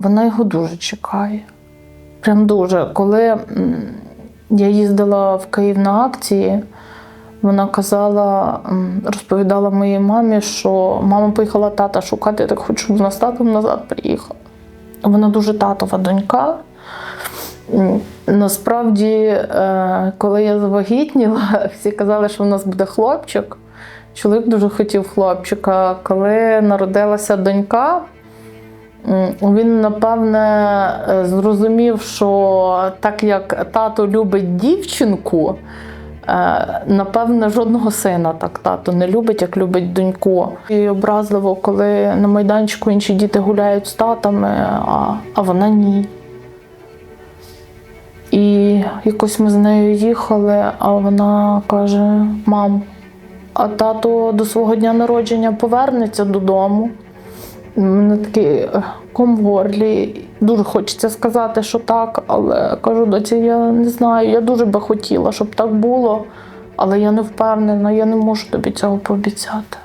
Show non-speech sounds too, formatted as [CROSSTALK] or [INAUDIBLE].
вона його дуже чекає. Прям дуже. Коли я їздила в Київ на акції, вона казала, розповідала моїй мамі, що мама поїхала тата шукати, я так хочу, щоб вона з татом назад приїхала. Вона дуже татова донька. Насправді, е, коли я завагітніла, [LAUGHS] всі казали, що в нас буде хлопчик. Чоловік дуже хотів хлопчика. Коли народилася донька, він напевне е, зрозумів, що так як тато любить дівчинку, е, напевне, жодного сина так тато не любить, як любить доньку. І образливо, коли на майданчику інші діти гуляють з татами, а, а вона ні. І якось ми з нею їхали, а вона каже: мам, а тато до свого дня народження повернеться додому. Мене такий е, ком горлі. Дуже хочеться сказати, що так, але кажу, доці, я не знаю. Я дуже би хотіла, щоб так було, але я не впевнена, я не можу тобі цього пообіцяти.